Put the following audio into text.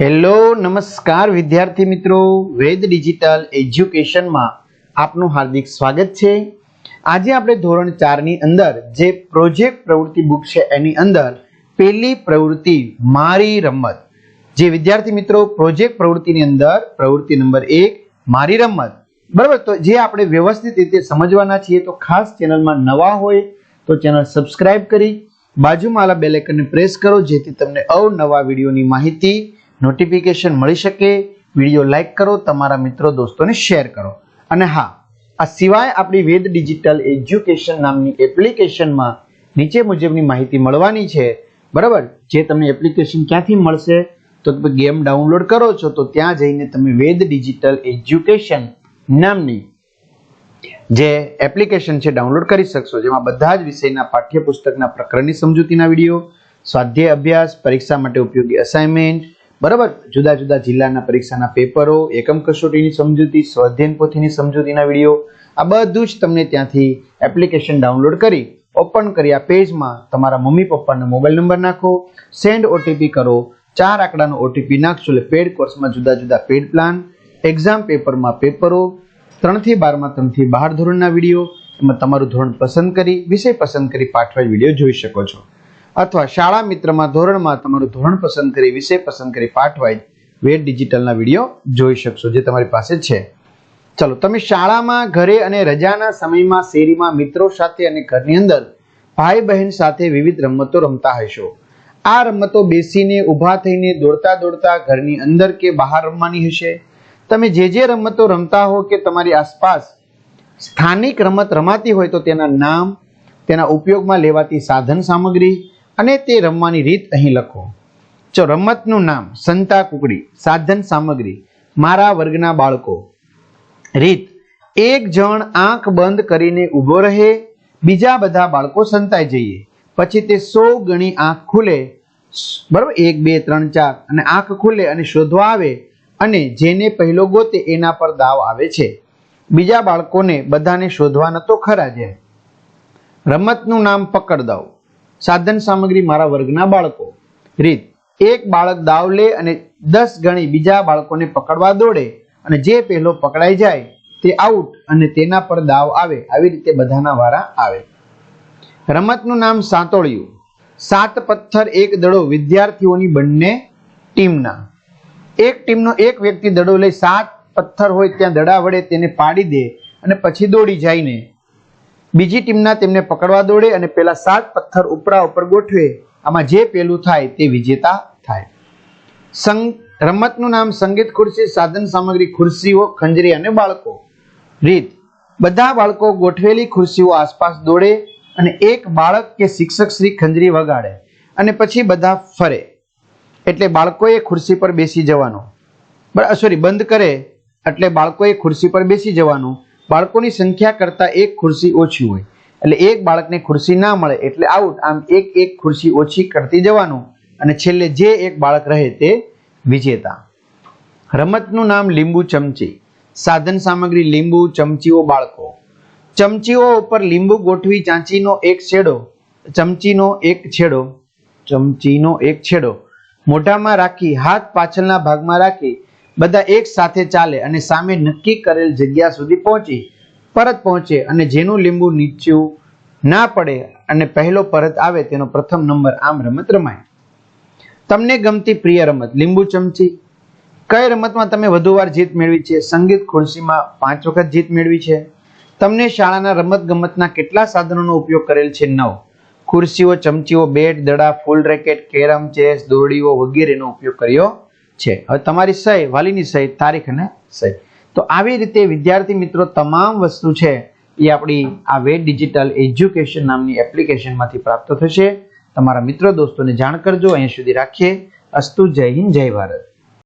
Hello, નમસ્કાર વિદ્યાર્થી મિત્રો. વેદ ડિજિટલ એજ્યુકેશનમાં આપનું હાર્દિક સ્વાગત છે. આજે આપણે ધોરણ ચારની અંદર જે પ્રોજેક્ટ પ્રવૃત્તિ બુક છે એની અંદર પહેલી પ્રવૃત્તિ મારી રમત. જે વિદ્યાર્થી મિત્રો, પ્રોજેક્ટ પ્રવૃત્તિની અંદર પ્રવૃત્તિ નંબર એક, મારી રમત. બરાબર, તો જે આપણે વ્યવસ્થિત રીતે સમજવાના છીએ, તો ખાસ ચેનલમાં નવા હોય તો ચેનલ સબસ્ક્રાઇબ કરી, બાજુમાં આલા બેલેકનને પ્રેસ કરો, જેથી તમને અવનવા વિડીયોની માહિતી નોટિફિકેશન મળી શકે વીડિયો લાઇક કરો, તમારા મિત્રો દોસ્તોને શેર કરો. અને હા, આ સિવાય આપણી વેદ ડિજિટલ એજ્યુકેશન નામની એપ્લિકેશનમાં નીચે મુજબની માહિતી મળવાની છે. બરાબર? જે તમને એપ્લિકેશન ક્યાંથી મળશે? તો તમે ગેમ ડાઉનલોડ કરો છો, તો ત્યાં જઈને તમે વેદ ડિજિટલ એજ્યુકેશન નામની જે એપ્લિકેશન છે ડાઉનલોડ કરી શકશો. જેમાં બધા જ વિષયના પાઠ્યપુસ્તકના પ્રકરણની સમજૂતીના વીડિયો સ્વાધ્યાય અભ્યાસ, પરીક્ષા માટે ઉપયોગી અસાઇનમેન્ટ બરાબર? જુદા જુદા જિલ્લાના પરીક્ષાના પેપરો, એકમ કસોટીની સમજૂતી સ્વાધ્યન પોથીની સમજૂતીના વીડિયો, આ બધું જ તમને ત્યાંથી એપ્લિકેશન ડાઉનલોડ કરી, ઓપન કરી આ પેજમાં તમારા મમ્મી પપ્પાનો મોબાઈલ નંબર નાખો, સેન્ડ ઓટીપી કરો, ચાર આંકડાનો ઓટીપી નાખશો એટલે પેડ કોર્સમાં જુદા જુદા પેડ પ્લાન, એક્ઝામ પેપરમાં પેપરો, ત્રણથી બારમાં ત્રણથી બાર ધોરણના વીડિયો, એમાં તમારું ધોરણ પસંદ કરી, વિષય પસંદ કરી પાઠવાય વીડિયો જોઈ શકો છો. અથવા શાળા મિત્રમાં ધોરણમાં તમારું ધોરણ પસંદ કરી, વિષય પસંદ કરી પાઠવાય વેટ ડિજિટલના વીડિયો જોઈ શકશો જે તમારી પાસે છે. ચલો, તમે શાળામાં, ઘરે અને રજાના સમયમાં, શેરીમાં, મિત્રો સાથે અને ઘરની અંદર ભાઈ બહેન સાથે વિવિધ રમતો રમતા હશો. આ રમતો બેસીને, ઊભા થઈને, દોડતા દોડતા ઘરની અંદર કે બહાર રમવાની હશે? તમે જે જે રમતો રમતા હો કે તમારી આસપાસ સ્થાનિક રમત રમાતી હોય તો તેના નામ, તેના ઉપયોગમાં લેવાતી સાધન સામગ્રી અને તે રમવાની રીત અહીં લખો. જો રમતનું નામ સંતા કુકડી, સાધન સામગ્રી, મારા વર્ગના બાળકો. રીત, એક જણ આંખ બંધ કરીને ઊભો રહે, બીજા બધા બાળકો સંતાઈ જઈએ. પછી તે સો ગણી આંખ ખુલે, બરાબર, એક, બે, ત્રણ, ચાર, અને આંખ ખુલે અને શોધવા આવે, અને જેને પહેલો ગોતે એના પર દાવ આવે છે. બીજા બાળકોને બધાને શોધવાના તો ખરા જ રમતનું નામ પકડ દાવ સાધન સામગ્રી મારા વર્ગના બાળકો. રીત. એક બાળક દાવ લે અને દસ ગણી બીજા બાળકોને પકડવા દોડે અને જે પહેલો પકડાઈ જાય તે આઉટ અને તેના પર દાવ આવે. આવી રીતે બધાના વારા આવે. રમતનું નામ સાંતોળિયું. સાત પથ્થર એક દડો વિદ્યાર્થીઓની બંને ટીમના. એક ટીમનો એક વ્યક્તિ દડો લઈ સાત પથ્થર હોય ત્યાં દડા વડે તેને પાડી દે અને પછી દોડી જાયને બીજી ટીમના તેમને પકડવા દોડે અને પેલા સાત પથ્થર ઉપરા ઉપર ગોઠવે. આમાં જે પેલું થાય તે વિજેતા થાય. સંગ, રમતનું નામ સંગીત ખુરશી, સાધન સામગ્રી ખુરશીઓ, ખંજરી અને બાળકો. રીત, બધા બાળકો ગોઠવેલી ખુરશીઓ આસપાસ દોડે અને એક બાળક કે શિક્ષક શ્રી ખંજરી વગાડે અને પછી બધા ફરે. એટલે બાળકોએ ખુરશી પર બેસી જવાનું. સોરી બંધ કરે એટલે બાળકોએ ખુરશી પર બેસી જવાનું. બાળકોની સંખ્યા કરતાં એક ખુરશી ઓછી હોય. એટલે એક બાળકને ખુરશી ના મળે એટલે આઉટ આમ એક એક ખુરશી ઓછી કરતી જવાનું અને છેલ્લે જે એક બાળક રહે તે વિજેતા. રમતનું નામ લીંબુ ચમચી. સાધન સામગ્રી લીંબુ, ચમચીઓ, બાળકો. ચમચીઓ ઉપર લીંબુ ગોઠવી ચાંચીનો એક છેડો, ચમચીનો એક છેડો, ચમચીનો એક છેડો. મોઢામાં રાખી, હાથ પાછળના ભાગમાં રાખી બધા એક સાથે ચાલે અને સામે નક્કી કરેલ જગ્યા સુધી પહોંચી, પરત પહોંચે અને જેનું લીંબુ નીચું ના પડે અને પહેલો પરત આવે તેનો પ્રથમ નંબર આમ રમત રમાય. તમને ગમતી પ્રિય રમત, લીંબુ ચમચી? કઈ રમતમાં તમે વધુ વાર જીત મેળવી છે? સંગીત ખુરશીમાં પાંચ વખત જીત મેળવી છે? તમને શાળાના રમત ગમતના કેટલા સાધનોનો ઉપયોગ કરેલ છે? નવ. ખુરશીઓ, ચમચીઓ, બેટ, દડા, ફૂલ રેકેટ, કેરમ, ચેસ, દોરડીઓ વગેરેનો ઉપયોગ કર્યો છે. હવે તમારી સહી, વાલીની સહી, તારીખ અને સહી. તો આવી રીતે વિદ્યાર્થી મિત્રો તમામ વસ્તુ છે એ આપણી આ વે ડિજિટલ એજ્યુકેશન નામની એપ્લિકેશનમાંથી પ્રાપ્ત થશે. તમારા મિત્રો, દોસ્તોને જાણ કરજો. અહીંયા સુધી રાખીએ. અસ્તુ, જય હિન્દ, જય ભારત.